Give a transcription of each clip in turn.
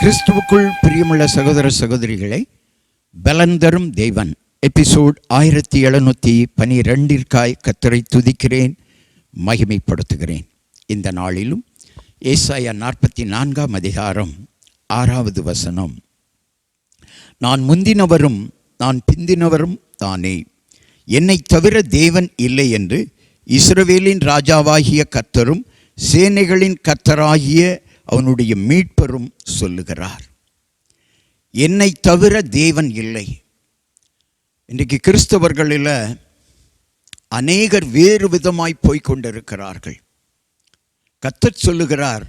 கிறிஸ்துவுக்குள் பிரியமுள்ள சகோதர சகோதரிகளை பலந்தரும் தேவன். எபிசோட் ஆயிரத்தி எழுநூற்றி பனிரெண்டிற்காய் கத்தரை துதிக்கிறேன் மகிமைப்படுத்துகிறேன். இந்த நாளிலும் ஏசாயா நாற்பத்தி நான்காம் அதிகாரம் ஆறாவது வசனம். நான் முந்தினவரும் நான் பிந்தினவரும் தானே. என்னை தவிர தேவன் இல்லை என்று இஸ்ரவேலின் ராஜாவாகிய கர்த்தரும் சேனைகளின் கர்த்தராகிய அவனுடைய மீட்பரும் சொல்லுகிறார். என்னை தவிர தேவன் இல்லை. இன்றைக்கு கிறிஸ்தவர்களில் அநேகர் வேறு விதமாய் போய்க் கொண்டிருக்கிறார்கள் கத்தர் சொல்லுகிறார்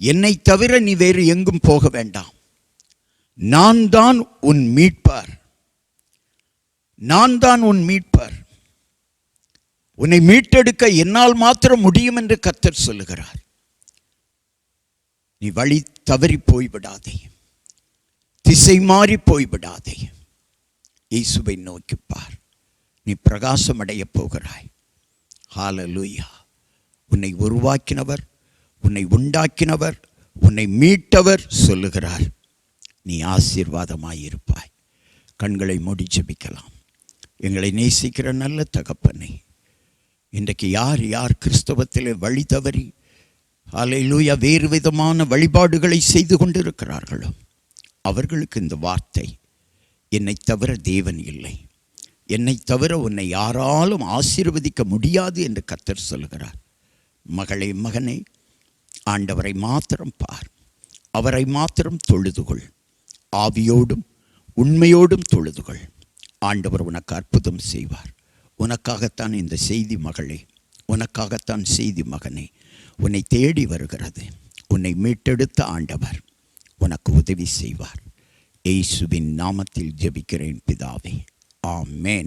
என்னை தவிர நீ வேறு எங்கும் போக வேண்டாம். நான் தான் உன் மீட்பார். நான் தான் உன் மீட்பார். உன்னை மீட்டெடுக்க என்னால் மாத்திரம் முடியும் என்று கத்தர் சொல்லுகிறார். நீ வழி தவறி போய்விடாதே. திசை மாறி போய்விடாதே. இயேசுவை நோக்கிப்பார் நீ பிரகாசம் அடையப் போகிறாய். ஹாலலூயா உன்னை உருவாக்கினவர் உன்னை உண்டாக்கினவர் உன்னை மீட்டவர் சொல்லுகிறார். நீ ஆசீர்வாதமாயிருப்பாய். கண்களை மூடி ஜபிக்கலாம். எங்களை நேசிக்கிற நல்ல தகப்பனை இன்றைக்கு யார் யார் கிறிஸ்தவத்திலே வழி தவறி அலையிலூயா வேறு விதமான வழிபாடுகளை செய்து கொண்டிருக்கிறார்களோ? அவர்களுக்கு இந்த வார்த்தை என்னை தவிர தேவன் இல்லை. என்னை தவிர உன்னை யாராலும் ஆசீர்வதிக்க முடியாது என்று கத்தர் சொல்கிறார் மகளே மகனே ஆண்டவரை மாத்திரம் பார். அவரை மாத்திரம் தொழுதுகொள் ஆவியோடும் உண்மையோடும் தொழுதுகொள் ஆண்டவர் உனக்கு அற்புதம் செய்வார். உனக்காகத்தான் இந்த செய்தி மகளே. உனக்காகத்தான் செய்தி மகனே உன்னை தேடி வருகிறது. உன்னை மீட்டெடுத்த ஆண்டவர் உனக்கு உதவி செய்வார். இயேசுவின் நாமத்தில் ஜெபிக்கிறேன் பிதாவே. ஆமேன்.